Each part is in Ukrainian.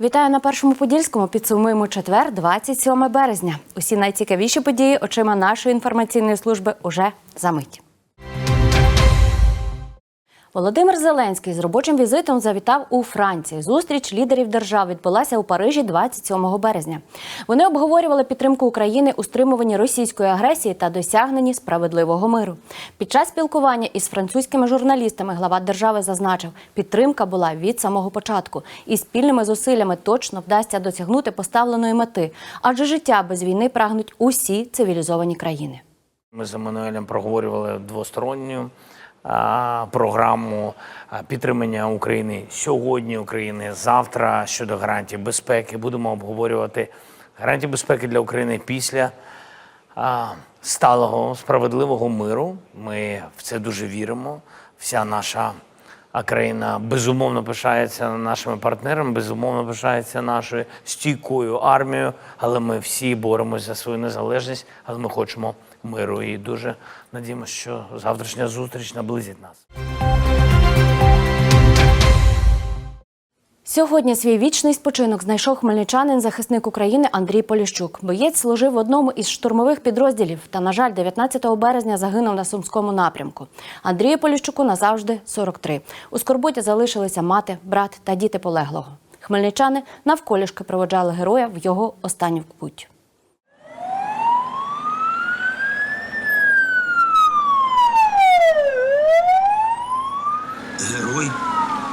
Вітаю на першому подільському. Підсумуємо четвер, 27 березня. Усі найцікавіші події очима нашої інформаційної служби уже за мить. Володимир Зеленський з робочим візитом завітав у Францію. Зустріч лідерів держав відбулася у Парижі 27 березня. Вони обговорювали підтримку України у стримуванні російської агресії та досягненні справедливого миру. Під час спілкування із французькими журналістами глава держави зазначив, підтримка була від самого початку, і спільними зусиллями точно вдасться досягнути поставленої мети, адже життя без війни прагнуть усі цивілізовані країни. Ми з Еммануелем проговорювали двосторонню програму підтримання України сьогодні, України завтра щодо гарантій безпеки. Будемо обговорювати гарантії безпеки для України після сталого справедливого миру. Ми в це дуже віримо. Вся наша країна безумовно пишається нашими партнерами, безумовно пишається нашою стійкою армією, але ми всі боремося за свою незалежність, але ми хочемо миру. І дуже надіємося, що завтрашня зустріч наблизить нас. Сьогодні свій вічний спочинок знайшов хмельничанин, захисник України Андрій Поліщук. Боєць служив в одному із штурмових підрозділів та, на жаль, 19 березня загинув на сумському напрямку. Андрію Поліщуку назавжди 43. У Скорботі залишилися мати, брат та діти полеглого. Хмельничани навколішки проводжали героя в його останню путь. Герой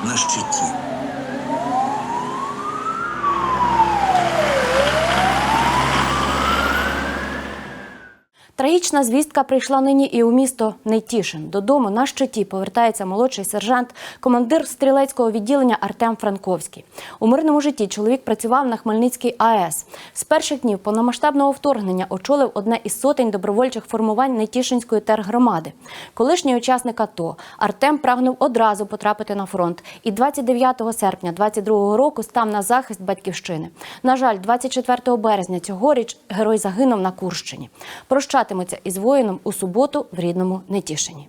на щиті. Трагічна звістка прийшла нині і у місто Нетішин. Додому на щиті повертається молодший сержант, командир стрілецького відділення Артем Франковський. У мирному житті чоловік працював на Хмельницькій АЕС. З перших днів повномасштабного вторгнення очолив одне із сотень добровольчих формувань Нетішинської тергромади. Колишній учасник АТО Артем прагнув одразу потрапити на фронт. І 29 серпня 22 року став на захист батьківщини. На жаль, 24 березня цьогоріч герой загинув на Курщині. Прощатимуться із воїном у суботу в рідному Нетішині.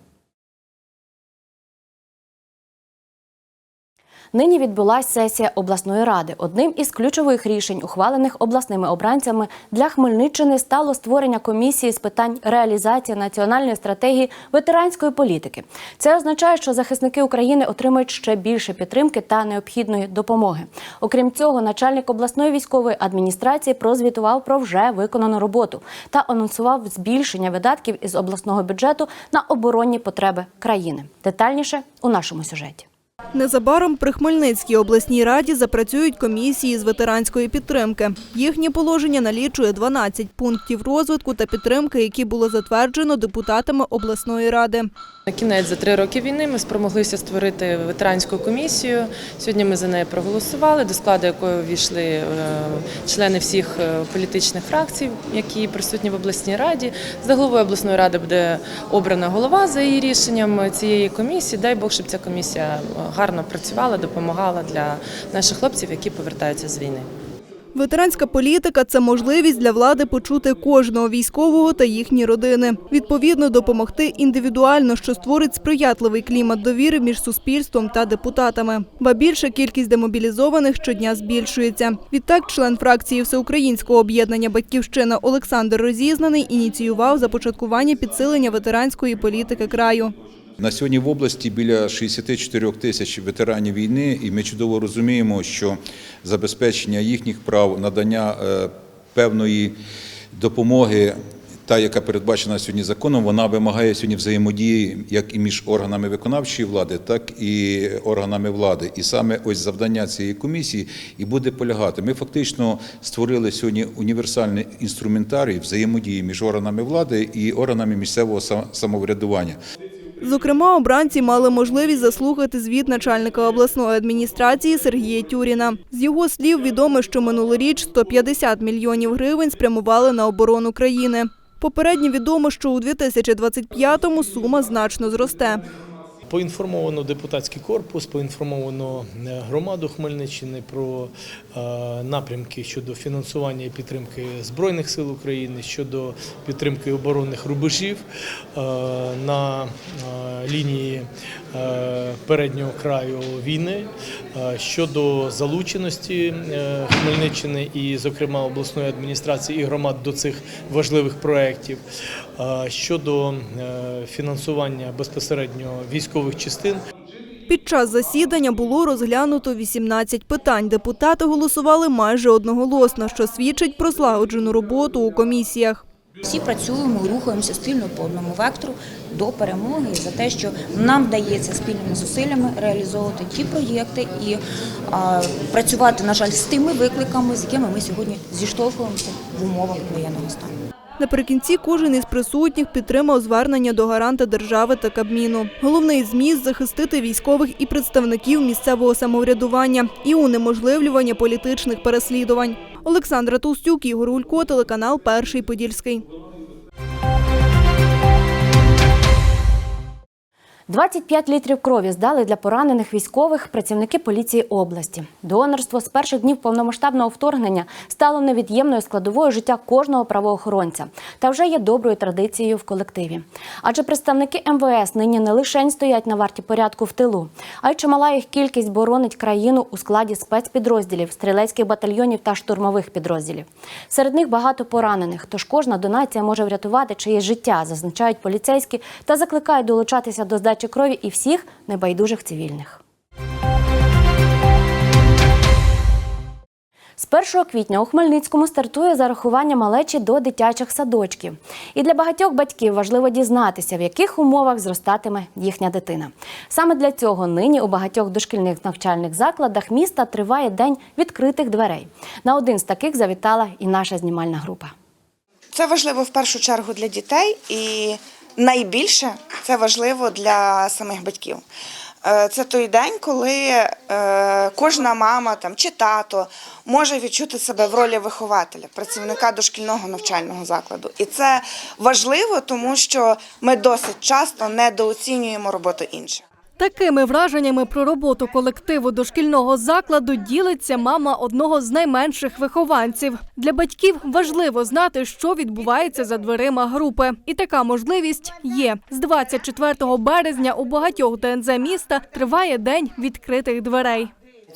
Нині відбулася сесія обласної ради. Одним із ключових рішень, ухвалених обласними обранцями для Хмельниччини, стало створення комісії з питань реалізації національної стратегії ветеранської політики. Це означає, що захисники України отримають ще більше підтримки та необхідної допомоги. Окрім цього, начальник обласної військової адміністрації прозвітував про вже виконану роботу та анонсував збільшення видатків із обласного бюджету на оборонні потреби країни. Детальніше у нашому сюжеті. Незабаром при Хмельницькій обласній раді запрацюють комісії з ветеранської підтримки. Їхнє положення налічує 12 пунктів розвитку та підтримки, які було затверджено депутатами обласної ради. На кінець за три роки війни ми спромоглися створити ветеранську комісію. Сьогодні ми за неї проголосували, до складу якої ввійшли е, члени всіх е, політичних фракцій, які присутні в обласній раді. За головою обласної ради буде обрана голова за її рішенням цієї комісії. Дай Бог, щоб ця комісія гарно працювала, допомагала для наших хлопців, які повертаються з війни. Ветеранська політика це можливість для влади почути кожного військового та їхні родини. Відповідно, допомогти індивідуально, що створить сприятливий клімат довіри між суспільством та депутатами. Ба більше кількість демобілізованих щодня збільшується. Відтак, член фракції Всеукраїнського об'єднання Батьківщина Олександр Розізнаний ініціював започаткування підсилення ветеранської політики краю. На сьогодні в області біля 64 тисяч ветеранів війни, і ми чудово розуміємо, що забезпечення їхніх прав, надання е, певної допомоги, та яка передбачена сьогодні законом, вона вимагає сьогодні взаємодії як і між органами виконавчої влади, так і органами влади. І саме ось завдання цієї комісії і буде полягати. Ми фактично створили сьогодні універсальний інструментарій взаємодії між органами влади і органами місцевого самоврядування. Зокрема, обранці мали можливість заслухати звіт начальника обласної адміністрації Сергія Тюріна. З його слів відомо, що минулоріч 150 мільйонів гривень спрямували на оборону країни. Попередньо відомо, що у 2025-му сума значно зросте. Поінформовано депутатський корпус, поінформовано е, громаду Хмельниччини про е, напрямки щодо фінансування і підтримки Збройних сил України, щодо підтримки оборонних рубежів е, на лінії переднього краю війни, щодо залученості Хмельниччини і, зокрема, обласної адміністрації і громад до цих важливих проєктів, щодо е, фінансування безпосередньо військових частин. Під час засідання було розглянуто 18 питань. Депутати голосували майже одноголосно, що свідчить про злагоджену роботу у комісіях. Всі працюємо, рухаємося спільно по одному вектору до перемоги за те, що нам вдається спільними зусиллями реалізовувати ті проєкти і а, працювати, на жаль, з тими викликами, з якими ми сьогодні зіштовхуємося в умовах воєнного стану. Наприкінці кожен із присутніх підтримав звернення до гаранта держави та Кабміну. Головний зміст – захистити військових і представників місцевого самоврядування і унеможливлювання політичних переслідувань. Олександра Толстюк, Ігор Улько, телеканал Перший Подільський. 25 літрів крові здали для поранених військових працівники поліції області. Донорство з перших днів повномасштабного вторгнення стало невід'ємною складовою життя кожного правоохоронця та вже є доброю традицією в колективі. Адже представники МВС нині не лише стоять на варті порядку в тилу, а й чимала їх кількість боронить країну у складі спецпідрозділів, стрілецьких батальйонів та штурмових підрозділів. Серед них багато поранених, тож кожна донація може врятувати чиєсь життя, зазначають поліцейські та закликають долучатися до здачі крові і всіх небайдужих цивільних. З 1 квітня у Хмельницькому стартує зарахування малечі до дитячих садочків. І для багатьох батьків важливо дізнатися, в яких умовах зростатиме їхня дитина. Саме для цього нині у багатьох дошкільних навчальних закладах міста триває день відкритих дверей. На один з таких завітала і наша знімальна група. Це важливо в першу чергу для дітей, і найбільше це важливо для самих батьків. Е, Це той день, коли е, кожна мама там, чи тато може відчути себе в ролі вихователя, працівника дошкільного навчального закладу. І це важливо, тому що ми досить часто недооцінюємо роботу інших. Такими враженнями про роботу колективу дошкільного закладу ділиться мама одного з найменших вихованців. Для батьків важливо знати, що відбувається за дверима групи. І така можливість є. З 24 березня у багатьох ДНЗ міста триває день відкритих дверей.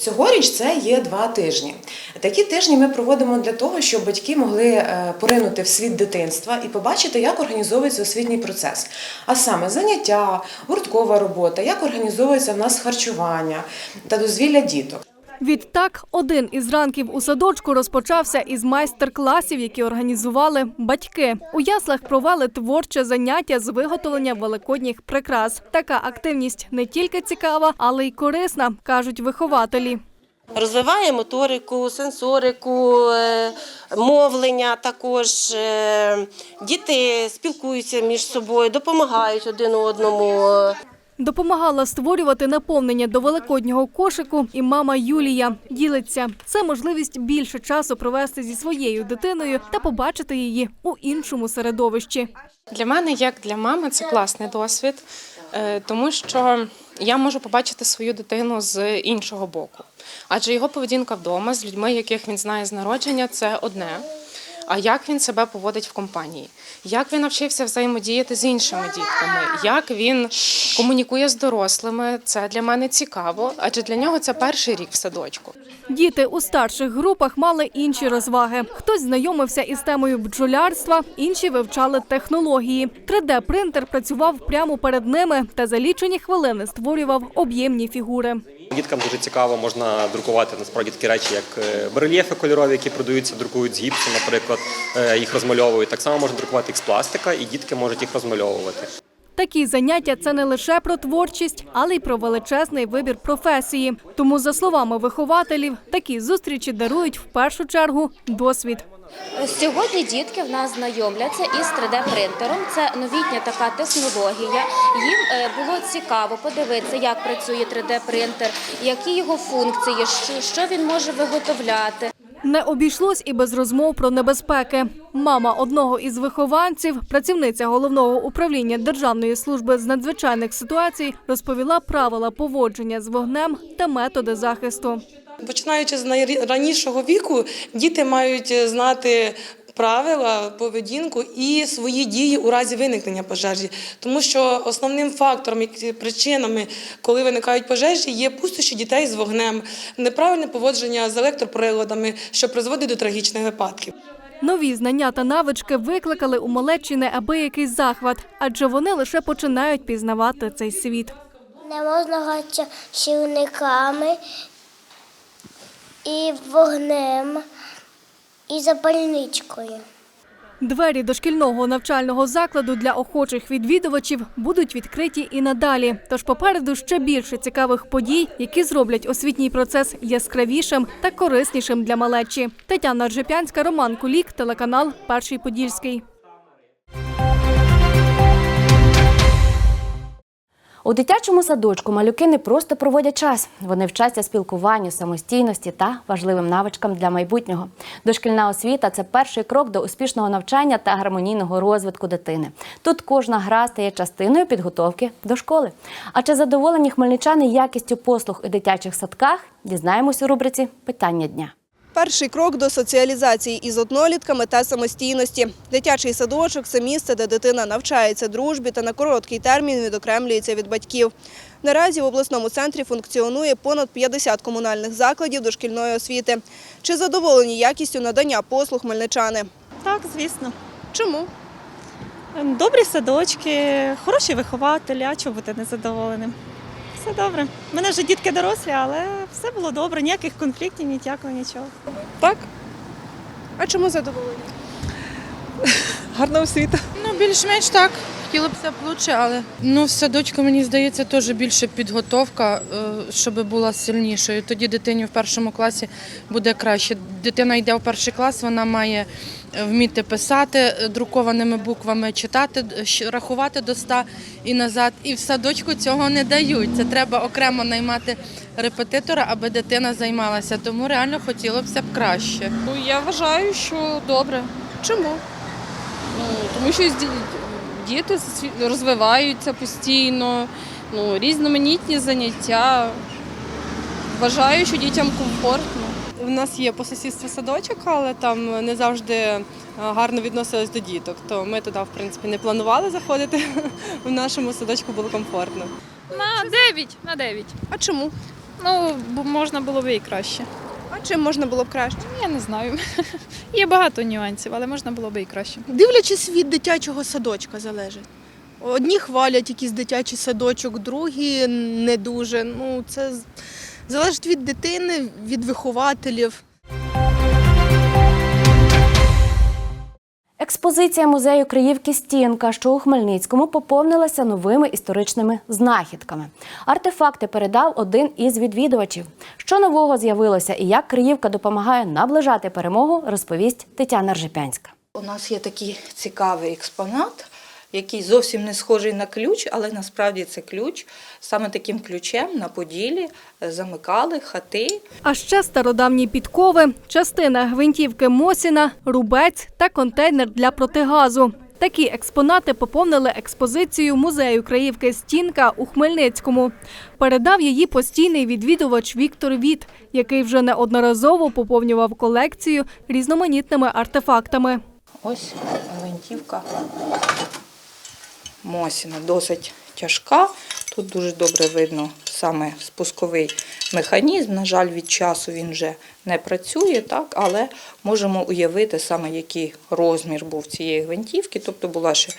Цьогоріч це є два тижні. Такі тижні ми проводимо для того, щоб батьки могли е, поринути в світ дитинства і побачити, як організовується освітній процес. А саме заняття, гурткова робота, як організовується в нас харчування та дозвілля діток. Відтак, один із ранків у садочку розпочався із майстер-класів, які організували батьки. У яслах провели творче заняття з виготовлення великодніх прикрас. Така активність не тільки цікава, але й корисна, кажуть вихователі. Розвиває моторику, сенсорику, е, мовлення також. Е, Діти спілкуються між собою, допомагають один одному. Допомагала створювати наповнення до великоднього кошику і мама Юлія ділиться. Це можливість більше часу провести зі своєю дитиною та побачити її у іншому середовищі. Для мене, як для мами, це класний досвід, е, тому що я можу побачити свою дитину з іншого боку. Адже його поведінка вдома з людьми, яких він знає з народження, це одне. А як він себе поводить в компанії? Як він навчився взаємодіяти з іншими дітками? Як він комунікує з дорослими? Це для мене цікаво, адже для нього це перший рік в садочку. Діти у старших групах мали інші розваги. Хтось знайомився із темою бджолярства, інші вивчали технології. 3D-принтер працював прямо перед ними та за лічені хвилини створював об'ємні фігури. Діткам дуже цікаво, можна друкувати насправді такі речі, як е, барельєфи кольорові, які продаються, друкують з гіпсу, наприклад, е, їх розмальовують. Так само можна друкувати їх з пластика, і дітки можуть їх розмальовувати. Такі заняття це не лише про творчість, але й про величезний вибір професії. Тому, за словами вихователів, такі зустрічі дарують в першу чергу досвід. Сьогодні дітки в нас знайомляться із 3D-принтером. Це новітня така технологія. Їм е, було цікаво подивитися, як працює 3D-принтер, які його функції, що, що він може виготовляти. Не обійшлось і без розмов про небезпеки. Мама одного із вихованців, працівниця головного управління Державної служби з надзвичайних ситуацій, розповіла правила поводження з вогнем та методи захисту. Починаючи з найранішого віку, діти мають знати правила, поведінку і свої дії у разі виникнення пожежі, тому що основним фактором, які- причинами, коли виникають пожежі, є пустощі дітей з вогнем, неправильне поводження з електроприладами, що призводить до трагічних випадків. Нові знання та навички викликали у малечі неабиякий захват, адже вони лише починають пізнавати цей світ. Не можна гратися сірниками і вогнем, і за больничкою. Двері дошкільного навчального закладу для охочих відвідувачів будуть відкриті і надалі. Тож попереду ще більше цікавих подій, які зроблять освітній процес яскравішим та кориснішим для малечі. Тетяна Ржепянська, Роман Кулік, телеканал Перший Подільський. У дитячому садочку малюки не просто проводять час, вони вчаться спілкуванню, самостійності та важливим навичкам для майбутнього. Дошкільна освіта це перший крок до успішного навчання та гармонійного розвитку дитини. Тут кожна гра стає частиною підготовки до школи. А чи задоволені хмельничани якістю послуг у дитячих садках? Дізнаємось у рубриці Питання дня. Перший крок до соціалізації із однолітками та самостійності. Дитячий садочок це місце, де дитина навчається дружбі та на короткий термін відокремлюється від батьків. Наразі в обласному центрі функціонує понад 50 комунальних закладів дошкільної освіти. Чи задоволені якістю надання послуг хмельничани? Так, звісно. Чому? Добрі садочки, хороші вихователі, а чого бути незадоволеним? Все добре. У мене вже дітки дорослі, але все було добре, ніяких конфліктів, ніякого нічого. Так. А чому задоволені? Гарна освіта. Ну, більш-менш так. Хотіло б лучше, але ну, в садочку, мені здається, теж більше підготовка, е, щоб була сильнішою. Тоді дитині в першому класі буде краще. Дитина йде в перший клас, вона має е, вміти писати е, друкованими буквами, читати, рахувати до 100 і назад. І в садочку цього не дають. Це треба окремо наймати репетитора, аби дитина займалася. Тому реально хотілося б краще. Ну, я вважаю, що добре. Чому? Ну, тому що ді- діти розвиваються постійно, ну, різноманітні заняття. Вважаю, що дітям комфортно. У нас є по сусідству садочок, але там не завжди е, гарно відносились до діток. То ми туди, в принципі, не планували заходити. В нашому садочку було комфортно. На 9, на 9. А чому? Ну, бо можна було б і краще. А чим можна було б краще? Я не знаю. Є багато нюансів, але можна було б і краще. Дивлячись від дитячого садочка залежить. Одні хвалять якийсь дитячий садочок, другі не дуже. Ну, це залежить від дитини, від вихователів. Експозиція музею Криївки Стінка, що у Хмельницькому, поповнилася новими історичними знахідками. Артефакти передав один із відвідувачів. Що нового з'явилося і як Криївка допомагає наближати перемогу, розповість Тетяна Ржепянська. У нас є такий цікавий експонат, який зовсім не схожий на ключ, але насправді це ключ. Саме таким ключем на Поділі замикали хати. А ще стародавні підкови, частина гвинтівки Мосіна, рубець та контейнер для протигазу. Такі експонати поповнили експозицію музею Краївки Стінка у Хмельницькому. Передав її постійний відвідувач Віктор Віт, який вже неодноразово поповнював колекцію різноманітними артефактами. Ось гвинтівка Мосіна, досить тяжка. Тут дуже добре видно саме спусковий механізм. На жаль, від часу він вже не працює, так, але можемо уявити саме, який розмір був цієї гвинтівки. Тобто була ще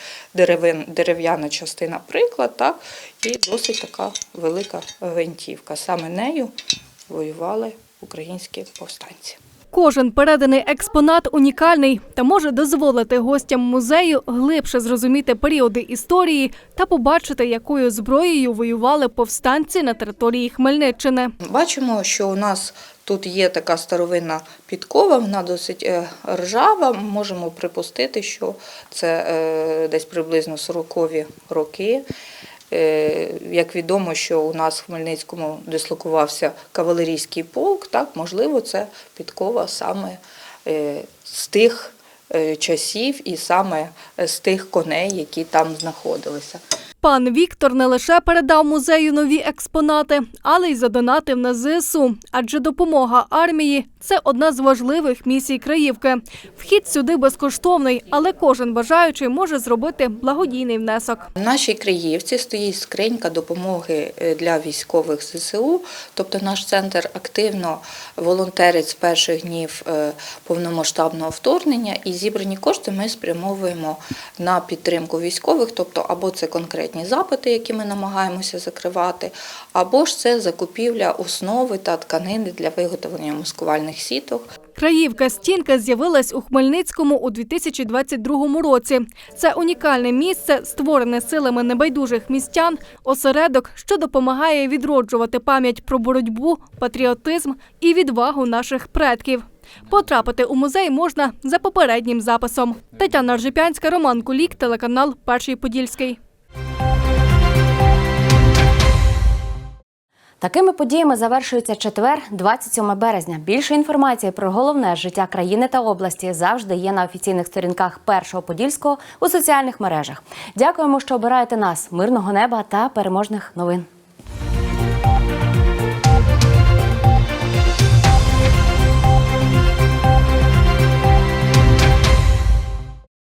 дерев'яна частина приклад, так, і досить така велика гвинтівка. Саме нею воювали українські повстанці. Кожен переданий експонат унікальний та може дозволити гостям музею глибше зрозуміти періоди історії та побачити, якою зброєю воювали повстанці на території Хмельниччини. Бачимо, що у нас тут є така старовинна підкова, вона досить е, ржава. Можемо припустити, що це е, десь приблизно 40-ві роки. Е, як відомо, що у нас в Хмельницькому дислокувався кавалерійський полк, так, можливо, це підкова саме е, з тих е, часів і саме з тих коней, які там знаходилися. Пан Віктор не лише передав музею нові експонати, але й задонатив на ЗСУ. Адже допомога армії це одна з важливих місій Краївки. Вхід сюди безкоштовний, але кожен бажаючий може зробити благодійний внесок. В нашій Криївці стоїть скринька допомоги е, для військових ЗСУ. Тобто наш центр активно волонтерить з перших днів е, повномасштабного вторгнення, і зібрані кошти ми спрямовуємо на підтримку військових, тобто або це конкретні запити, які ми намагаємося закривати, або ж це закупівля основи та тканини для виготовлення маскувальних сіток. Краївка стінка з'явилась у Хмельницькому у 2022 році. Це унікальне місце, створене силами небайдужих містян, осередок, що допомагає відроджувати пам'ять про боротьбу, патріотизм і відвагу наших предків. Потрапити у музей можна за попереднім записом. Тетяна Ржепянська, Роман Кулік, телеканал Перший Подільський. Такими подіями завершується четвер, 27 березня. Більше інформації про головне життя країни та області завжди є на офіційних сторінках Першого Подільського у соціальних мережах. Дякуємо, що обираєте нас. Мирного неба та переможних новин.